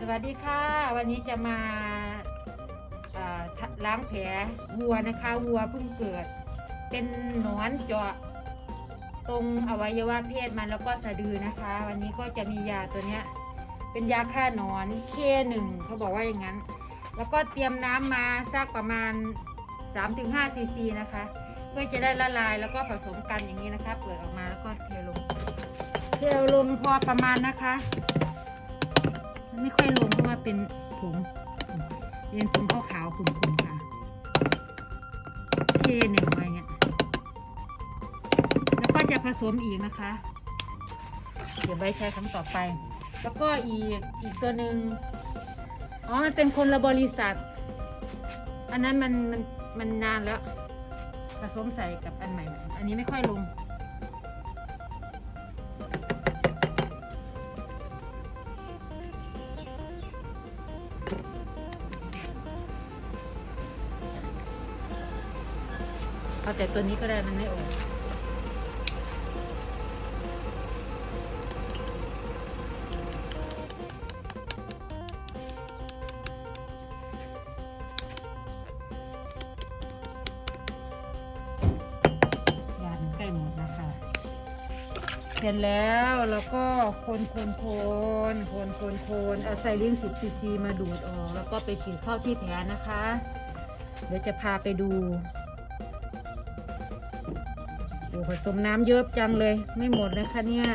สวัสดีค่ะ วันนี้จะมาล้างแผลวัวนะคะวัวเพิ่งเกิด เป็นหนอนเจาะตรงอวัยวะเพศมันแล้วก็สะดือนะคะ วันนี้ก็จะมียาตัวเนี้ยเป็นยาฆ่าหนอนเคหนึ่งเขาบอกว่าอย่างนั้น แล้วก็เตรียมน้ำมาสักประมาณ 3-5ซีซีนะคะ เพื่อจะได้ละลายแล้วก็ผสมกันอย่างนี้นะคะ เปิดออกมาแล้วก็เทลงเทลงพอประมาณนะคะ ไม่ค่อยลงเพราะว่าเป็นผงเป็นผงขาวๆขุ่นๆค่ะเคหนึ่งอะไรเงี้ยแล้วก็จะผสมอีกนะคะ เดี๋ยวใบใช้ครั้งต่อไป แล้วก็อีกอีกตัวหนึ่งอ๋อมันเป็นคนละบริษัท อันนั้นมันมันมันนานแล้วผสมใส่กับอันใหม่ อันนี้ไม่ค่อยลง เอาแต่ตัวนี้ก็ได้มันไม่ออกยามันใกล้หมดแล้วค่ะเสร็จแล้วแล้วก็คนคนคนคนคนคนเอาใส่ลิงสิบซีซีมาดูดออก แล้วก็ไปฉีดเข้าที่แผลนะคะ เดี๋ยวจะพาไปดู โอ้ผสมน้ำเยอะจังเลย ไม่หมดนะคะเนี่ย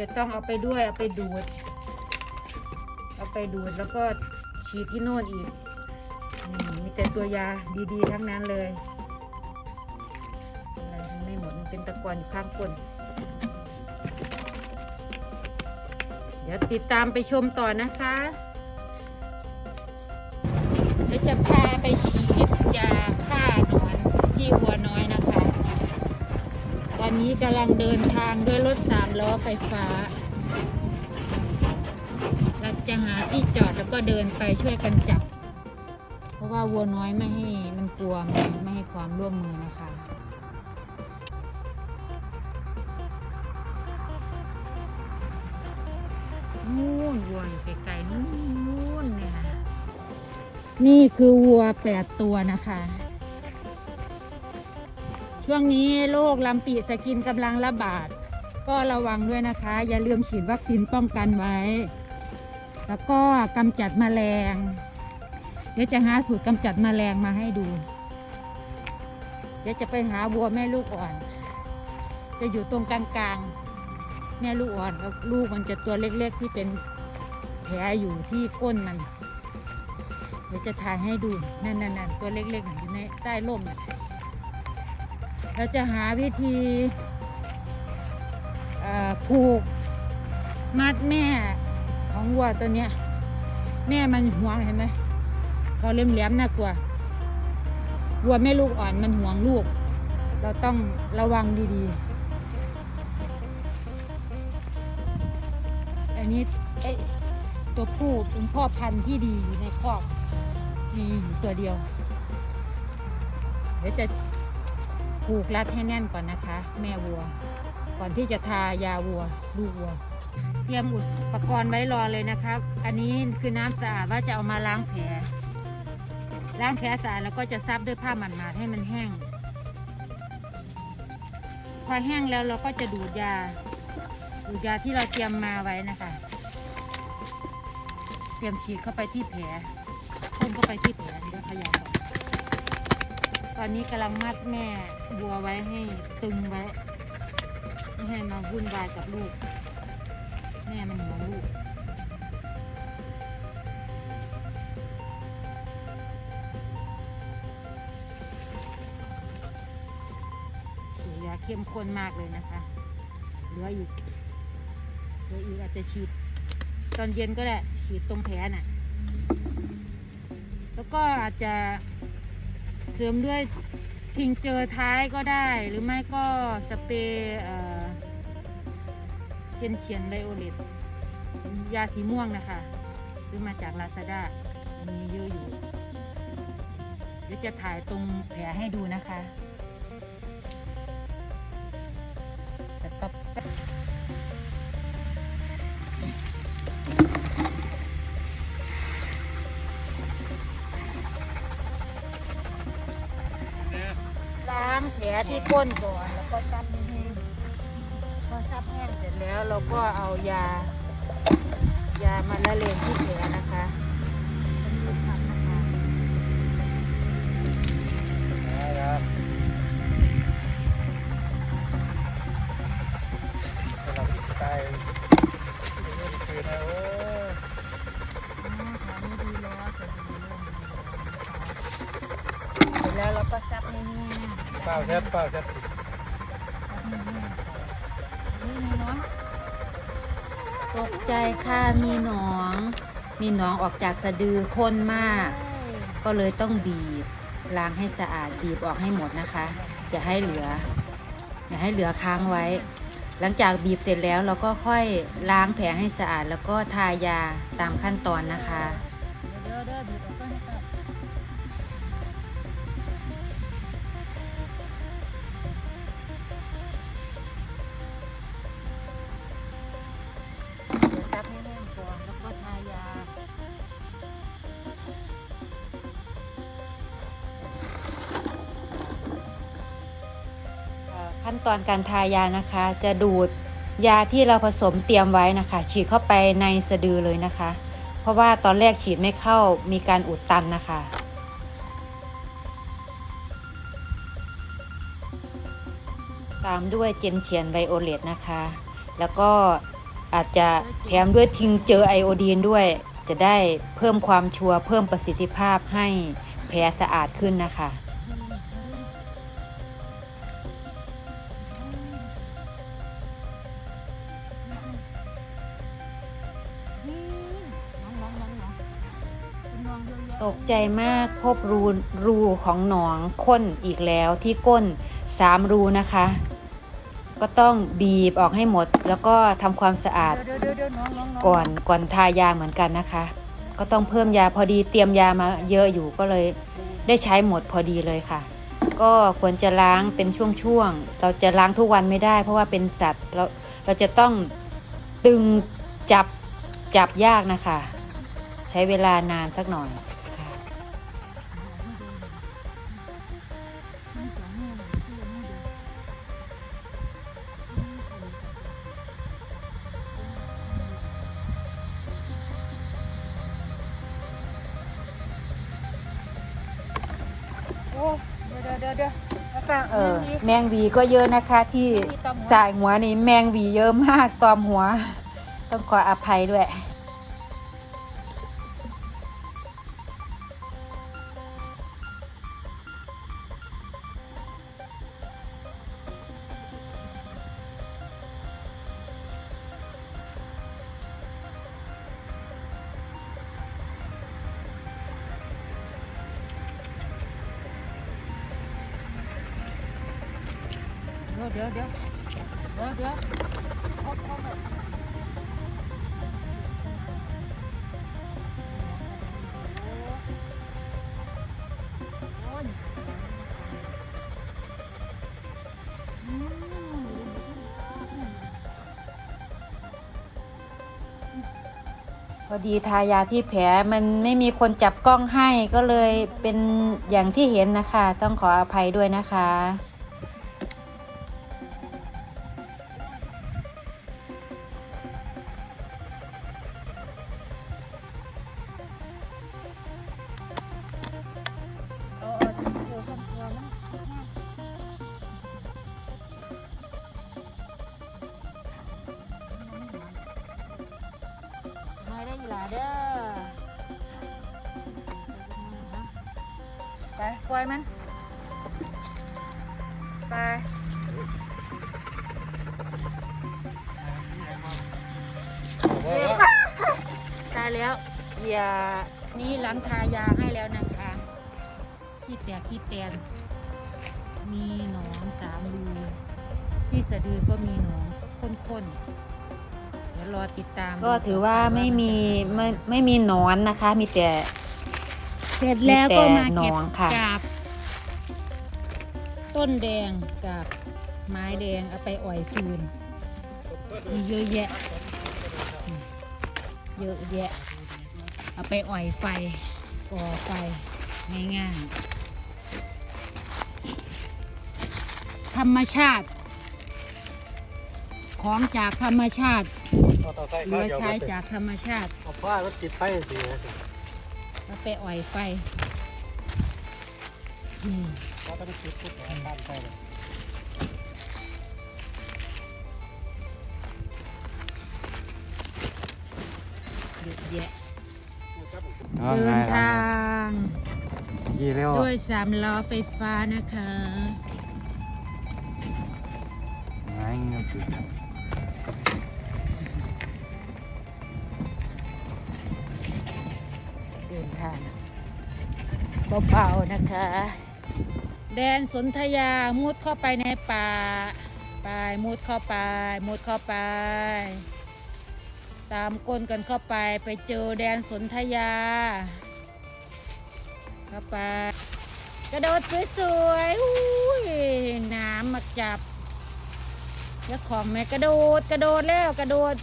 จะต้องเอาไปด้วยเอาไปดูด เอาไปดูดแล้วก็ฉีดที่โน่นอีกมีแต่ตัวยาดีๆ ทั้งนั้นเลยอะไรไม่หมดมันเป็นตะกอนอยู่ข้างก้นเดี๋ยวติดตามไปชมต่อนะคะเดี๋ยวจะพาไปฉีดยาฆ่าหนอนที่วัวนอน นี้กำลังเดินทางด้วยรถสามล้อไฟฟ้า เราจะหาที่จอดแล้วก็เดินไปช่วยกันจับ เพราะว่าวัวน้อยไม่ให้มันกลัวมันไม่ให้ความร่วมมือนะคะนู่นวัวอยู่ไกลๆนู่นเนี่ยนี่คือวัวแปดตัวนะคะ ช่วงนี้โรคลำปีสกินกำลังระบาด ก็ระวังด้วยนะคะ อย่าลืมฉีดวัคซีนป้องกันไว้ แล้วก็กำจัดแมลง เดี๋ยวจะหาสูตรกำจัดแมลงมาให้ดู เดี๋ยวจะไปหาวัวแม่ลูกอ่อน จะอยู่ตรงกลางๆ แม่ลูกอ่อนแล้วลูกมันจะตัวเล็กๆที่เป็นแผลอยู่ที่ก้นมัน เดี๋ยวจะถ่ายให้ดูนั่นๆๆตัวเล็กๆอยู่ในใต้ร่มนะ เราจะหาวิธีผูกมัดแม่ของวัวตัวเนี้ย แม่มันห่วงเห็นไหมเขาเลี้ยมเลี้ยมน่ากลัววัวแม่ลูกอ่อนมันห่วงลูก เราต้องระวังดีๆ อันนี้เอ้ยตัวผู้เป็นพ่อพันธุ์ที่ดีอยู่ในครอกมีตัวเดียว เดี๋ยวจะ ผูกรัดให้แน่นก่อนนะคะ แม่วัว ก่อนที่จะทายาวัวลูกวัว เตรียมอุปกรณ์ไว้รอเลยนะครับ อันนี้คือน้ำสะอาดว่าจะเอามาล้างแผลล้างแผลสะอาดแล้วก็จะซับด้วยผ้าหมาดๆให้มันแห้ง พอแห้งแล้วเราก็จะดูดยา ดูดยาที่เราเตรียมมาไว้นะคะ เตรียมฉีดเข้าไปที่แผลพ่นเข้าไปที่แผลเดี๋ยวเขยายก่อน ตอนนี้กำลังมัดแม่บัวไว้ให้ตึงไว้ ไม่ให้มาวุ่นวายกับลูก แม่มันห่วงลูกสูยาเข้มข้นมากเลยนะคะ เหลืออีก เหลืออีกอาจจะฉีด ตอนเย็นก็ได้ฉีดตรงแผลน่ะ แล้วก็อาจจะ เสริมด้วยทิงเจอท้ายก็ได้ หรือไม่ก็สเปรย์เจนเฉียนไบโอเลตยาสีม่วงนะคะซื้อมาจากลาซาด้ามีเยอะอยู่ เดี๋ยวจะถ่ายตรงแผลให้ดูนะคะ ก้นก่อนแล้วก็ซับแห้งพอซับแห้งเสร็จแล้วเราก็เอายา ยามาละเลงที่แผลนะคะเป็นะคะแล้วเริ่มดีแล้วนะคะ เสร็จแล้วเราก็ซับให้แห้งเปล่าแค่เปล่าแค่ตกใจค่ะมีหนอง มีหนองออกจากสะดือข้นมาก ก็เลยต้องบีบล้างให้สะอาดบีบออกให้หมดนะคะอย่าให้เหลืออย่าให้เหลือค้างไว้ หลังจากบีบเสร็จแล้วเราก็ค่อยล้างแผลให้สะอาด แล้วก็ทายาตามขั้นตอนนะคะ ขั้นตอนการทายานะคะ จะดูดยาที่เราผสมเตรียมไว้นะคะ ฉีดเข้าไปในสะดือเลยนะคะ เพราะว่าตอนแรกฉีดไม่เข้ามีการอุดตันนะคะ ตามด้วยเจนเชียนไวโอเลตนะคะ แล้วก็อาจจะแถมด้วยทิงเจอไอโอดีนด้วย จะได้เพิ่มความชัวร์เพิ่มประสิทธิภาพให้แผลสะอาดขึ้นนะคะ ตกใจมากพบรูรูของหนองข้นอีกแล้วที่ก้นสามรูนะคะ ก็ต้องบีบออกให้หมด แล้วก็ทำความสะอาดเดี๋ยวเดี๋ยวเดี๋ยวน้องน้องน้องก่อนก่อนทายาเหมือนกันนะคะ ก็ต้องเพิ่มยาพอดีเตรียมยามาเยอะอยู่ก็เลยได้ใช้หมดพอดีเลยค่ะ ก็ควรจะล้างเป็นช่วงๆเราจะล้างทุกวันไม่ได้ เพราะว่าเป็นสัตว์เราเราจะต้องตึงจับจับยากนะคะ ใช้เวลานานสักหน่อย เดี๋ยวเดี๋ยวเดี๋ยวมาฟังเออนี่แมงหวีก็เยอะนะคะ ที่มีตอมหัวสายหัวนี่แมงหวีเยอะมากตอมหัว ต้องขออภัยด้วย เดี๋ยวเดี๋ยวเดี๋ยวเดี๋ยวเดี๋ยวเอาเอาไปโอ้ยอืมพอดีทายาที่แผลมันไม่มีคนจับกล้องให้ก็เลยเป็นอย่างที่เห็นนะคะ ต้องขออภัยด้วยนะคะ ไม่ได้อยู่หลายเด้อไปปล่อยมัน ไปตายแล้วยานี่หลังทายาให้แล้วนะคะที่แตกที่แตน มีหนองสามรูที่สะดือก็มีหนองข้นๆ เดี๋ยวรอติดตามก็ถือว่าไม่มีไม่ไม่มีหนอนนะคะ มีแต่เสร็จแล้วก็มามีแต่หนเก็บองค่ะกาบต้นแดงกับไม้แดงเอาไปอ่อยฟืนมีเยอะแยะอืมเยอะแยะ เอาไปอ่อยไฟก่อไฟง่ายๆธรรมชาติ ของจากธรรมชาติ เอาต่อใส่เหลืข้าวอเดียวใช้ไปจากธรรมชาติเอาผ้ารถจิตไฟสิแล้วไปอ่อยไฟนี่เราต้องจิตทุกอย่างบ้านไปเลยเยอะแยะเอาเดิไงนทางยี่เร็วด้วยสามล้อไฟฟ้านะคะไงเงี้ย เบาๆนะคะ แดนสนธยามุดเข้าไปในป่าไปมุดเข้าไปมุดเข้าไป ตามก้นกันเข้าไปไปเจอแดนสนธยา เข้าไป กระโดดสวยๆอุ้ยน้ำมาจับแล้วของแม่กระโดดกระโดดแล้วกระโดด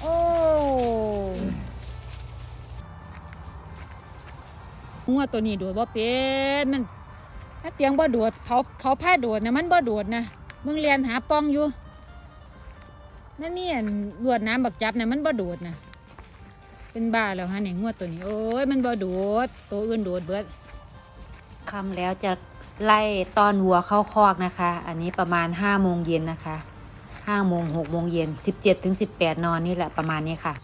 โอ้ งัวตัวนี้โดดบ่เป็นมันถ้าเตียงบ่โดดเขาเขาพาโดดนะมันบ่โดดนะมึงเรียนหาปองอยู่นั่นนี่อันลวดน้ำบักจับนะมันบ่โดดนะเป็นบ้าแล้วฮะเนี่ยงัวตัวนี้ โอ้ยมันบ่โดดตัวอื่นโดดเบิดคำแล้วจะไล่ตอนวัวเข้าคอกนะคะ อันนี้ประมาณ5โมงเย็นนะคะ5โมง6โมงเย็น17ถึง18นอนนี่แหละประมาณนี้ค่ะ